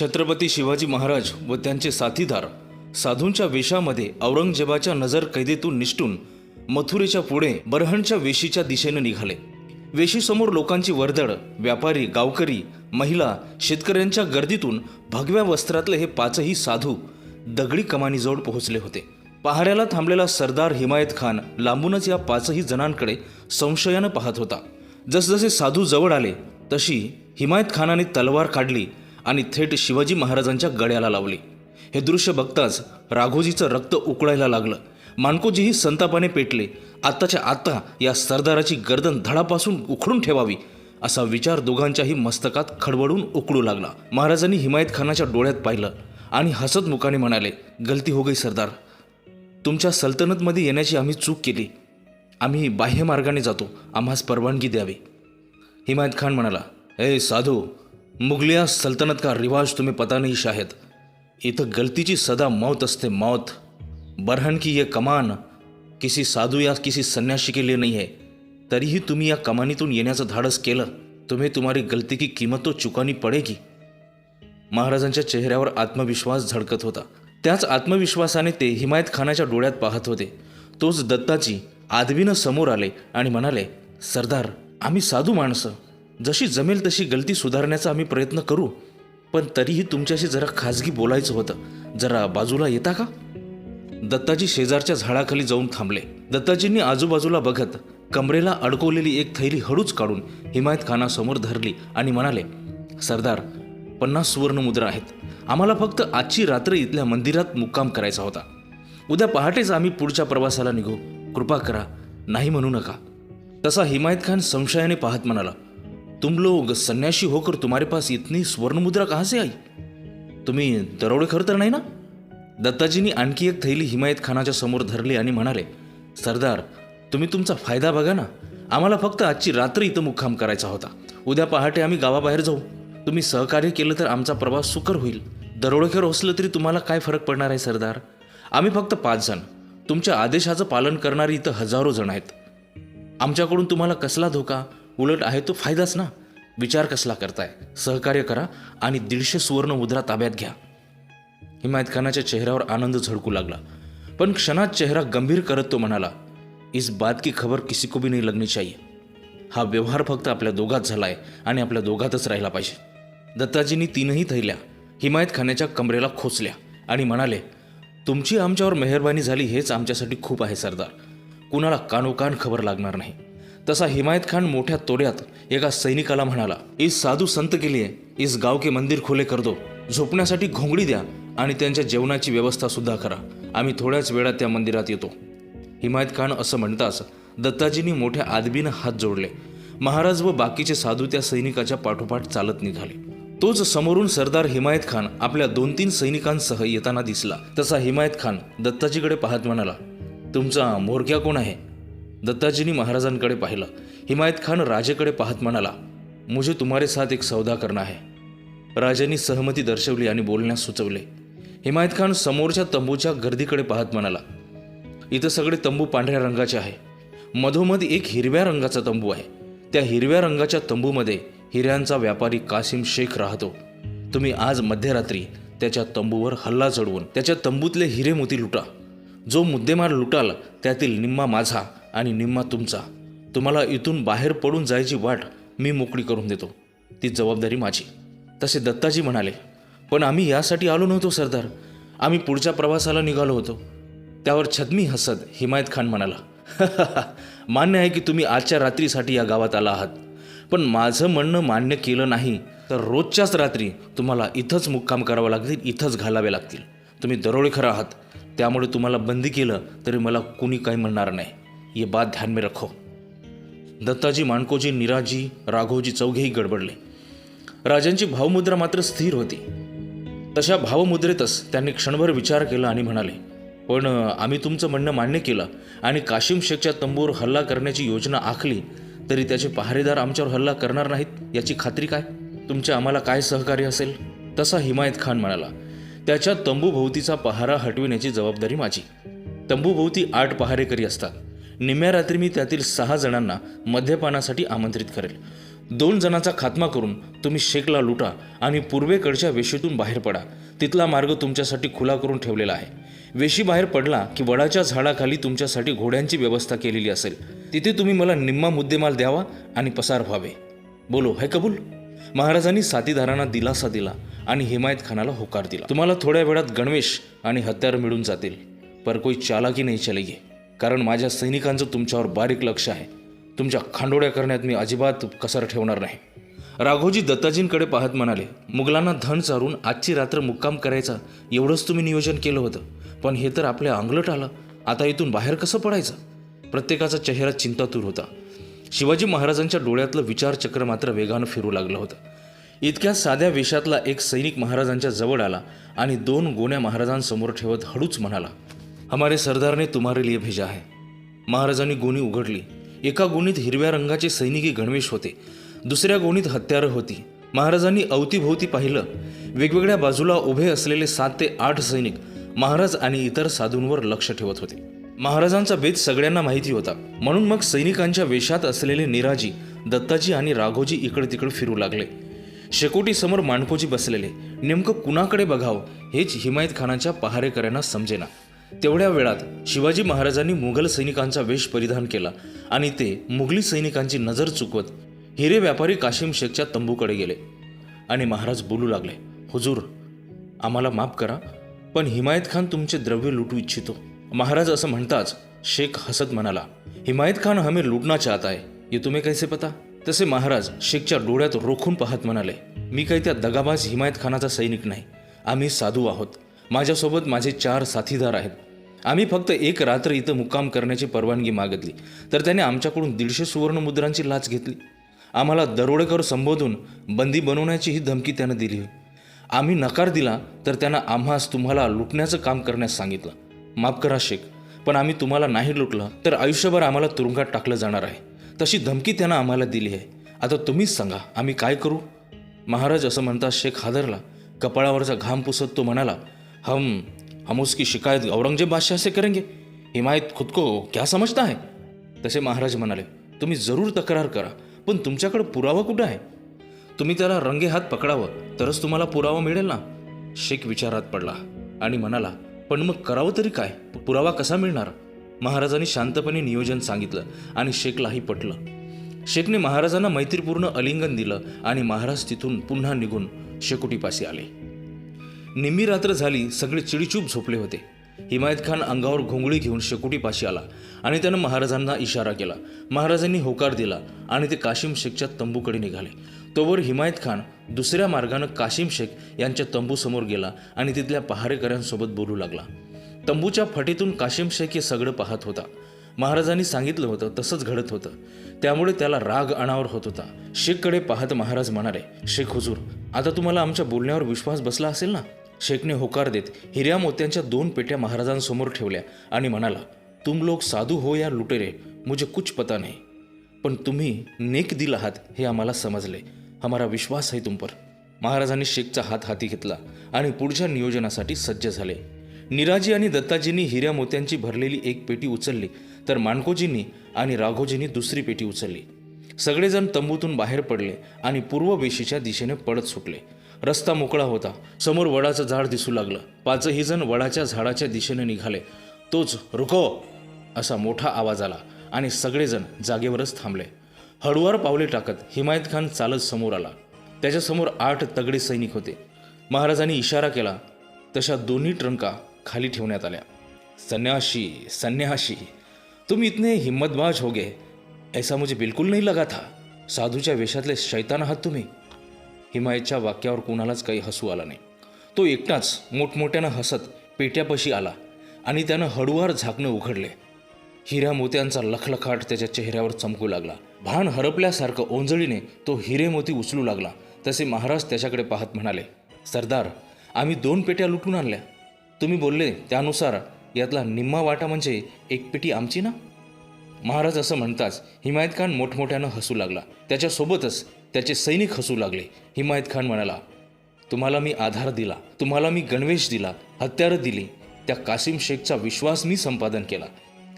छत्रपती शिवाजी महाराज व त्यांचे साथीदार साधूंच्या वेशामध्ये औरंगजेबाच्या नजर कैदेतून निष्ठून मथुरेच्या पुढे बरहणच्या वेशीच्या दिशेने निघाले. वेशीसमोर लोकांची वर्दळ व्यापारी गावकरी महिला शेतकऱ्यांच्या गर्दीतून भगव्या वस्त्रातले हे पाचही साधू दगडी कमानीजवळ पोहोचले होते. पहाऱ्याला थांबलेला सरदार हिमायत खान लांबूनच या पाचही जणांकडे संशयानं पाहत होता. जसजसे साधू जवळ आले तशी हिमायत खानाने तलवार काढली आणि थेट शिवाजी महाराजांच्या गळ्याला लावली. हे दृश्य बघताच राघोजीचं रक्त उकळायला लागलं. मानकोजीही संतापाने पेटले. आत्ताच्या आत्ता या सरदाराची गर्दन धडापासून उखडून ठेवावी असा विचार दोघांच्याही मस्तकात खडबडून उकळू लागला. महाराजांनी हिमायत खानाच्या डोळ्यात पाहिलं आणि हसत मुखाने म्हणाले गलती हो गई सरदार. तुमच्या सल्तनतमध्ये येण्याची आम्ही चूक केली. आम्ही बाह्य मार्गाने जातो. आम्हास परवानगी द्यावी. हिमायत खान म्हणाला ए साधू मुगलिया सल्तनत का रिवाज तुम्हें पता नहीं शायद। इथं गलतीची सदा मौत असते मौत। बरहन की ये कमान किसी साधू या किसी संन्यासी के लिए नहीं है। तरीही तुम्ही या कमानीतून येण्याचं धाडस केलं तुम्ही तुम्हारी गलती की किंमत तो चुकानी पडेगी। महाराजांच्या चेहऱ्यावर आत्मविश्वास झळकत होता। त्याच आत्मविश्वासाने ते हिमायत खानाच्या डोळ्यात पाहत होते। तोच दत्ताजी आदवीनं समोर आले आणि म्हणाले सरदार आम्ही साधू माणसं. जशी जमेल तशी गलती सुधारण्याचा आम्ही प्रयत्न करू पण तरीही तुमच्याशी जरा खाजगी बोलायचं होतं. जरा बाजूला येता का? दत्ताजी शेजारच्या झाडाखाली जाऊन थांबले. दत्ताजींनी आजूबाजूला बघत कमरेला अडकवलेली एक थैली हळूच काढून हिमायत खानासमोर धरली आणि म्हणाले सरदार पन्नास सुवर्ण मुद्रा आहेत. आम्हाला फक्त आजची रात्र इथल्या मंदिरात मुक्काम करायचा होता. उद्या पहाटेच आम्ही पुढच्या प्रवासाला निघू. कृपा करा नाही म्हणू नका. तसा हिमायत खान संशयाने पाहत म्हणाला तुम लोग संन्यासी होकर तुम्हारे पास इतनी स्वर्ण मुद्रा कहाँ से आई? तुम्ही दरोडेखोर तर नाही ना? दत्ताजींनी आणखी एक थैली हिमायत खानाच्या समोर धरली आणि म्हणाले सरदार तुम्ही तुमचा फायदा बघा ना. आम्हाला फक्त आजची रात्र इथं मुक्काम करायचा होता. उद्या पहाटे आम्ही गावाबाहेर जाऊ. तुम्ही सहकार्य केलं तर आमचा प्रवास सुकर होईल. दरोडेखोर असलं तरी तुम्हाला काय फरक पडणार आहे सरदार? आम्ही फक्त पाच जण. तुमच्या आदेशाचं पालन करणारी इथं हजारो जण आहेत. आमच्याकडून तुम्हाला कसला धोका? उलट आहे तो फायदाच ना. विचार कसला करताय? सहकार्य करा आणि दीडशे सुवर्ण मुद्रा ताब्यात घ्या. हिमायत खानाच्या चेहऱ्यावर आनंद झळकू लागला. पण क्षणात चेहरा गंभीर करत तो म्हणाला इस बात की खबर किसी को भी नाही लगनी चाहिए. हा व्यवहार फक्त आपल्या दोघात झालाय आणि आपल्या दोघातच राहिला पाहिजे. दत्ताजींनी तीनही थैल्या हिमायत खानाच्या कमरेला खोचल्या आणि म्हणाले तुमची आमच्यावर मेहरबानी झाली हेच आमच्यासाठी खूप आहे सरदार. कुणाला कानोकान खबर लागणार नाही. तसा हिमायत खान मोठ्या तोड्यात एका सैनिकाला म्हणाला इस साधू संत के लिए इस गाव के मंदिर खुले कर दो. झोपण्यासाठी घोंगडी द्या आणि त्यांच्या जेवणाची व्यवस्था सुद्धा करा. आम्ही थोड्याच वेळात त्या मंदिरात येतो. हिमायत खान असं म्हणताच दत्ताजींनी मोठ्या आदबीनं हात जोडले. महाराज व बाकीचे साधू त्या सैनिकाच्या पाठोपाठ चालत निघाले. तोच समोरून सरदार हिमायत खान आपल्या दोन तीन सैनिकांसह येताना दिसला. तसा हिमायत खान दत्ताजीकडे पाहत म्हणाला तुमचा मोरक्या कोण आहे? दत्ताजींनी महाराजांकडे पाहिलं. हिमायत खान राजेकडे पाहत म्हणाला मुझे तुम्हारे साथ एक सौदा करना है. राजांनी सहमती दर्शवली आणि बोलण्यास सुचवले. हिमायत खान समोरच्या तंबूच्या गर्दीकडे पाहत म्हणाला इथं सगळे तंबू पांढऱ्या रंगाचे आहे. मधोमध एक हिरव्या रंगाचा तंबू आहे. त्या हिरव्या रंगाच्या तंबूमध्ये हिऱ्यांचा व्यापारी कासिम शेख राहतो. तुम्ही आज मध्यरात्री त्याच्या तंबूवर हल्ला चढवून त्याच्या तंबूतले हिरे मोती लुटा. जो मुद्देमार लुटाल त्यातील निम्मा माझा आणि निम्मा तुमचा. तुम्हाला इथून बाहेर पडून जायची वाट मी मोकळी करून देतो. ती जबाबदारी माझी. तसे दत्ताजी म्हणाले पण आम्ही यासाठी आलो नव्हतो सरदार. आम्ही पुढच्या प्रवासाला निघालो होतो. त्यावर छदमी हसत हिमायत खान म्हणाला मान्य आहे की तुम्ही आजच्या रात्रीसाठी या गावात आला आहात. पण माझं म्हणणं मान्य केलं नाही तर रोजच्याच रात्री तुम्हाला इथंच मुक्काम करावं लागतील इथंच घालावे लागतील. तुम्ही दरोडेखर आहात. त्यामुळे तुम्हाला बंदी केलं तरी मला कुणी काही म्हणणार नाही. ये बात ध्यान में रखो। दत्ताजी माणकोजी निराजी राघोजी चौघेही गडबडले. राजांची भावमुद्रा मात्र स्थिर होती. तशा भावमुद्रेतच त्यांनी क्षणभर विचार केला आणि म्हणाले पण आम्ही तुमचं म्हणणं मान्य केलं आणि काशिम शेखच्या तंबूवर हल्ला करण्याची योजना आखली तरी त्याचे पहारेदार आमच्यावर हल्ला करणार नाहीत याची खात्री काय? तुमचे आम्हाला काय सहकार्य असेल? तसा हिमायत खान म्हणाला त्याच्या तंबूभोवतीचा पहारा हटविण्याची जबाबदारी माझी. तंबूभोवती आठ पहारेकरी असतात. निम्म्या रात्री मी त्यातील सहा जणांना मद्यपानासाठी आमंत्रित करेल. दोन जणांचा खात्मा करून तुम्ही शेकला लुटा आणि पूर्वेकडच्या वेशीतून बाहेर पडा. तिथला मार्ग तुमच्यासाठी खुला करून ठेवलेला आहे. वेशी बाहेर पडला की वडाच्या झाडाखाली तुमच्यासाठी घोड्यांची व्यवस्था केलेली असेल. तिथे तुम्ही मला निम्मा मुद्देमाल द्यावा आणि पसार व्हावे. बोलो है कबूल? महाराजांनी साथीदारांना दिलासा दिला आणि हिमायत खानाला होकार दिला. तुम्हाला थोड्या वेळात गणवेश आणि हत्यार मिळून जातील. पर कोई चालाकी नाही चलेगी. कारण माझ्या सैनिकांचं तुमच्यावर बारीक लक्ष आहे. तुमच्या खांडोड्या करण्यात मी अजिबात कसर ठेवणार नाही. राघोजी दत्ताजींकडे पाहत म्हणाले मुघलांना धन चारून आजची रात्र मुक्काम करायचा एवढंच तुम्ही नियोजन केलं होतं. पण हे तर आपल्या अंगलट आलं. आता इथून बाहेर कसं पडायचं? प्रत्येकाचा चेहरा चिंतातूर होता. शिवाजी महाराजांच्या डोळ्यातलं विचारचक्र मात्र वेगानं फिरू लागलं होतं. इतक्या साध्या वेशातला एक सैनिक महाराजांच्या जवळ आला आणि दोन गोण्या महाराजांसमोर ठेवत हळूच म्हणाला हमारे सरदारने तुम्हारे लिए भेजा है। महाराजांनी गोणी उघडली। एका गोणीत हिरव्या रंगाचे सैनिकी गणवेश होते। दुसऱ्या गोणीत हत्यारं होती। महाराजांनी अवतीभोवती पाहिलं। वेगवेगळ्या बाजूला उभे असलेले सात ते आठ सैनिक महाराज आणि इतर साधूंवर लक्ष ठेवत होते। महाराजांचा भेद सगळ्यांना माहिती होता। म्हणून मग सैनिकांच्या वेशात असलेले निराजी दत्ताजी आणि राघोजी इकडे तिकडे फिरू लागले। शेकोटीसमोर माणकोजी बसलेले। नेमकं कुणाकडे बघावं हेच हिमायत खानाच्या पहारेकऱ्यांना समजेना। तेवढ्या वेळात शिवाजी महाराजांनी मुघल सैनिकांचा वेश परिधान केला आणि ते मुघली सैनिकांची नजर चुकवत हिरे व्यापारी काशिम शेखच्या तंबूकडे गेले. आणि महाराज बोलू लागले हुजूर आम्हाला माफ करा पण हिमायत खान तुमचे द्रव्य लुटू इच्छितो. महाराज असं म्हणताच शेख हसत म्हणाला हिमायत खान हमें लुटना चाहता है ये तुम्ही कैसे पता? तसे महाराज शेखच्या डोळ्यात रोखून पाहत म्हणाले मी काही त्या दगाबाज हिमायत खानाचा सैनिक नाही. आम्ही साधू आहोत. माझ्यासोबत माझे चार साथीदार आहेत. आम्ही फक्त एक रात्र इथं मुक्काम करण्याची परवानगी मागितली. तर त्याने आमच्याकडून दीडशे सुवर्ण मुद्रांची लाच घेतली. आम्हाला दरोडेकर संबोधून बंदी बनवण्याची ही धमकी त्यानं दिली. आम्ही नकार दिला तर त्यानं आम्हास तुम्हाला लुटण्याचं काम करण्यास सांगितलं. माफ करा शेख पण आम्ही तुम्हाला नाही लुटलं तर आयुष्यभर आम्हाला तुरुंगात टाकलं जाणार आहे. तशी धमकी त्यानं आम्हाला दिली आहे. आता तुम्हीच सांगा आम्ही काय करू? महाराज असं म्हणता शेख हादरला. कपाळावरचा घाम पुसत तो म्हणाला हम हम उसकी शिकायत औरंगजेब बादशाह से करेंगे। हिमायत खुद को क्या समजता है? तसे महाराज म्हणाले तुम्ही जरूर तक्रार करा पण तुमच्याकडे पुरावा कुठं आहे? तुम्ही त्याला रंगे हात पकडावं तरच तुम्हाला पुरावा मिळेल ना? शेख विचारात पडला आणि म्हणाला पण मग करावं तरी काय? पुरावा कसा मिळणार? महाराजांनी शांतपणे नियोजन सांगितलं आणि शेखलाही पटलं. शेखने महाराजांना मैत्रीपूर्ण अलिंगन दिलं आणि महाराज तिथून पुन्हा निघून शेकोटीपाशी आले. निम्मी रात्र झाली सगळे चिडीचूप झोपले होते. हिमायत खान अंगावर घोंगळी घेऊन शेकोटीपाशी आला आणि त्यानं महाराजांना इशारा केला. महाराजांनी होकार दिला आणि ते काशिम शेखच्या तंबूकडे निघाले. तोवर हिमायत खान दुसऱ्या मार्गानं काशिम शेख यांच्या तंबूसमोर गेला आणि तिथल्या पहारेकऱ्यांसोबत बोलू लागला. तंबूच्या फटीतून काशिम शेख हे सगळं पाहत होता. महाराजांनी सांगितलं होतं तसंच घडत होतं. त्यामुळे त्याला राग अनावर होत होता. शेखकडे पाहत महाराज म्हणाले शेख हुजूर आता तुम्हाला आमच्या बोलण्यावर विश्वास बसला असेल ना? शेखने होकार देत हिऱ्या मोत्यांच्या दोन पेट्या महाराजांसमोर ठेवल्या आणि म्हणाला तुम लोक साधू हो या लुटेरे मुझे कुछ पता नाही. पण तुम्ही नेक दिल आहात हे आम्हाला समजले. हमारा विश्वास आहे तुमपर महाराजांनी शेखचा हात हाती घेतला आणि पुढच्या नियोजनासाठी सज्ज झाले. निराजी आणि दत्ताजींनी हिऱ्या मोत्यांची भरलेली एक पेटी उचलली तर मानकोजींनी आणि राघोजींनी दुसरी पेटी उचलली. सगळेजण तंबूतून बाहेर पडले आणि पूर्व वेशीच्या दिशेने पडत सुटले. रस्ता मोकळा होता. समोर वडाचं झाड दिसू लागलं. पाचही जण वडाच्या झाडाच्या दिशेने निघाले. तोच रुको! असा मोठा आवाज आला आणि सगळेजण जागेवरच थांबले. हळुवार पावले टाकत हिमायत खान चालत समोर आला. त्याच्यासमोर आठ तगडे सैनिक होते. महाराजांनी इशारा केला. तशा दोन्ही ट्रंका खाली ठेवण्यात आल्या. संन्याशी संन्याशी तुम इतने हिम्मतबाज हो गए ऐसा मुझे बिल्कुल नहीं लगा था. साधूच्या वेशातले शैतान आहात तुम्ही. हिमायतच्या वाक्यावर कुणालाच काही हसू आला नाही. तो एकटाच मोठमोठ्यानं हसत पेट्यापाशी आला आणि त्यानं हळुवार झाकणं उघडले. हिऱ्या मोत्यांचा लखलखाट त्याच्या चेहऱ्यावर चमकू लागला. भान हरपल्यासारखं ओंजळीने तो हिरे मोती उचलू लागला. तसे महाराज त्याच्याकडे पाहत म्हणाले सरदार आम्ही दोन पेट्या लुटून आणल्या. तुम्ही बोलले त्यानुसार यातला निम्मा वाटा म्हणजे एक पेटी आमची ना? महाराज असं म्हणताच हिमायत खान मोठमोठ्यानं हसू लागला. त्याच्यासोबतच त्याचे सैनिक हसू लागले. हिमायत खान म्हणाला तुम्हाला मी आधार दिला. तुम्हाला मी गणवेश दिला. हत्यारं दिली. त्या कासिम शेखचा विश्वास मी संपादन केला.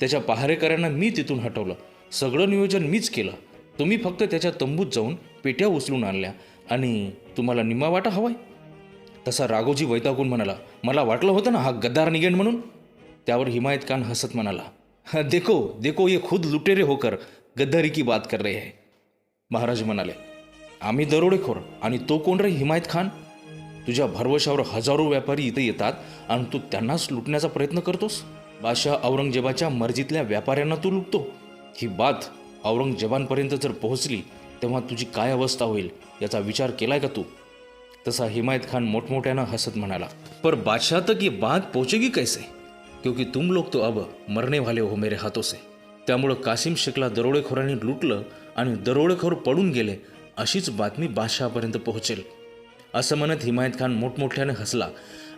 त्याच्या पहारेकऱ्यांना मी तिथून हटवलं. सगळं नियोजन मीच केलं. तुम्ही फक्त त्याच्या तंबूत जाऊन पेट्या उचलून आणल्या. आणि तुम्हाला निम्मा वाटा हवाय? तसा राघोजी वैतागून म्हणाला मला वाटलं होतं ना हा गद्दार निघेन म्हणून? त्यावर हिमायत खान हसत म्हणाला देखो देखो ये खुद लुटेरे होकर गद्दारी की बात कर रहे है. महाराज म्हणाले आम्ही दरोडेखोर आणि तो कोण रे हिमायत खान? तुझ्या भरवशावर हजारो व्यापारी इथे येतात आणि तू त्यांनाच लुटण्याचा प्रयत्न करतोस? बादशाह औरंगजेबाच्या मर्जीतल्या व्यापाऱ्यांना तू लुटतो. ही बात औरंगजेबांपर्यंत जर पोहोचली तेव्हा तुझी काय अवस्था होईल याचा विचार केलाय का तू? तसा हिमायत खान मोठमोठ्यानं हसत म्हणाला पर बादशाह तक ये बात पोचेगी कैसे? क्योंकि तुम लोग तो अब मरने वाले हो मेरे हाथों से. त्यामुळं कासिम शेखला दरोडेखोरांनी लुटलं आणि दरोडेखोर पडून गेले अशीच बातमी बादशहापर्यंत पोहोचेल. असं म्हणत हिमायत खान मोठमोठ्याने हसला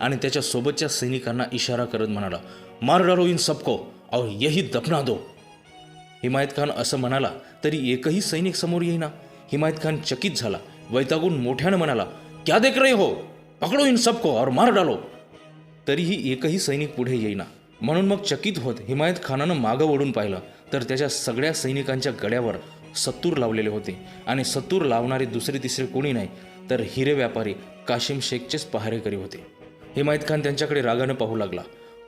आणि त्याच्या सोबतच्या सैनिकांना इशारा करत म्हणाला मार डारो इन सबको और यही दफना दो. हिमायत खान असं म्हणाला तरी एकही सैनिक समोर येईना. हिमायत खान चकित झाला. वैतागून मोठ्यानं म्हणाला क्या देख रहे हो? पकडो इन सबको और मार डालो. तरीही एकही सैनिक पुढे येईना. म्हणून मग चकित होत हिमायत खानानं मागं ओढून पाहिलं तर त्याच्या सगळ्या सैनिकांच्या गड्यावर सत्तूर लावलेले होते. आणि सत्तूर लावणारे दुसरे तिसरे कोणी नाही तर हिरे व्यापारी काशिम शेखचेच पहारेकरी होते. हिमायत खान त्यांच्याकडे रागानं पाहू लागला.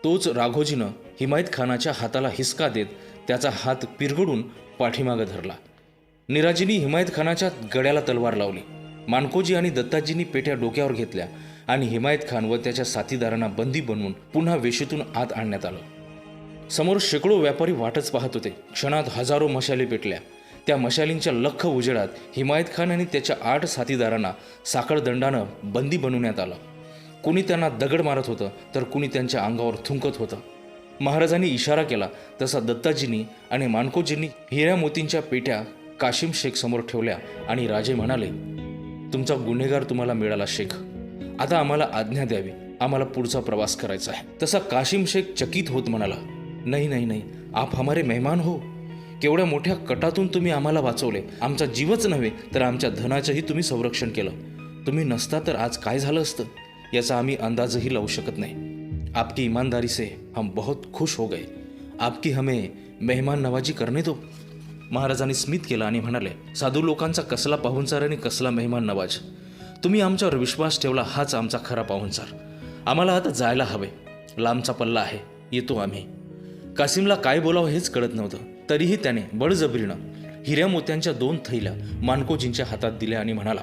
तोच राघोजीनं हिमायत खानाच्या हाताला हिसका देत त्याचा हात पिरगडून पाठीमागं धरला. निराजींनी हिमायत खानाच्या गड्याला तलवार लावली. मानकोजी आणि दत्ताजींनी पेट्या डोक्यावर घेतल्या आणि हिमायत खान व त्याच्या साथीदारांना बंदी बनवून पुन्हा वेशीतून आत आणण्यात आलं. समोर शेकडो व्यापारी वाटच पाहत होते. क्षणात हजारो मशाली पेटल्या. त्या मशालींच्या लख उजेडात हिमायत खान आणि त्याच्या आठ साथीदारांना साखळदंडानं बंदी बनवण्यात आलं. कुणी त्यांना दगड मारत होतं तर कुणी त्यांच्या अंगावर थुंकत होतं. महाराजांनी इशारा केला तसा दत्ताजींनी आणि मानकोजींनी हिऱ्या मोतींच्या पेट्या काशिम शेख समोर ठेवल्या आणि राजे म्हणाले तुमचा गुन्हेगार तुम्हाला मिळाला शेख. आता आम्हाला आज्ञा द्यावी. आम्हाला पुढचा प्रवास करायचा आहे. तसा काशिम शेख चकित होत म्हणाला नाही नाही नाही. आप हमारे मेहमान हो. केवढ्या मोठ्या कटातून तुम्ही आम्हाला वाचवले. आमचा जीवच नव्हे तर आमच्या धनाचंही तुम्ही संरक्षण केलं. तुम्ही नसता तर आज काय झालं असतं? याचा आम्ही अंदाजही लावू शकत नाही. आपकी ईमानदारी से हम बहुत खुश हो गए. आपकी हमें मेहमान नवाजी करणे दो. महाराजांनी स्मित केला आणि म्हणाले साधू लोकांचा कसला पाहुणचार आणि कसला मेहमान नवाज? तुम्ही आमच्यावर विश्वास ठेवला हाच आमचा खरा पाहुणचार. आम्हाला आता जायला हवे. लांबचा पल्ला आहे. येतो आम्ही. कासिमला काय बोलावं हेच कळत नव्हतं. तरीही त्याने बळजबरीनं हिऱ्या मोत्यांच्या दोन थैल्या मानकोजींच्या हातात दिल्या आणि म्हणाला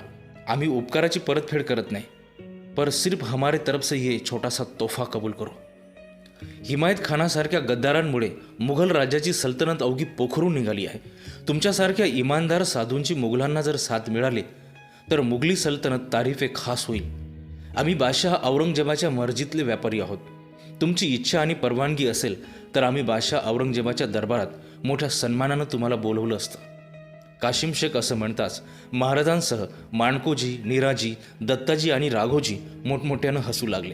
आम्ही उपकाराची परतफेड करत नाही पर सिर्फ हमारे तरफ से ये छोटासा तोफा कबूल करो. हिमायत खानासारख्या गद्दारांमुळे मुघल राज्याची सल्तनत अवघी पोखरून निघाली आहे. तुमच्यासारख्या इमानदार साधूंची मुघलांना जर साथ मिळाली तर मुघली सल्तनत तारीफे खास होईल. आम्ही बादशाह औरंगजेबाच्या मर्जीतले व्यापारी आहोत. तुमची इच्छा आणि परवानगी असेल तर आम्ही बादशाह औरंगजेबाच्या दरबारात मोठ्या सन्मानानं तुम्हाला बोलवलं असतं. काशिम शेख असं म्हणताच महाराजांसह माणकोजी निराजी दत्ताजी आणि राघोजी मोठमोठ्यानं हसू लागले.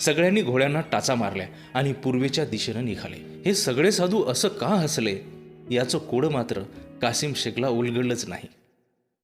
सगळ्यांनी घोड्यांना टाचा मारल्या आणि पूर्वेच्या दिशेनं निघाले. हे सगळे साधू असं का हसले? याचं कोडं मात्र कासिम शेखला उलगडलंच नाही.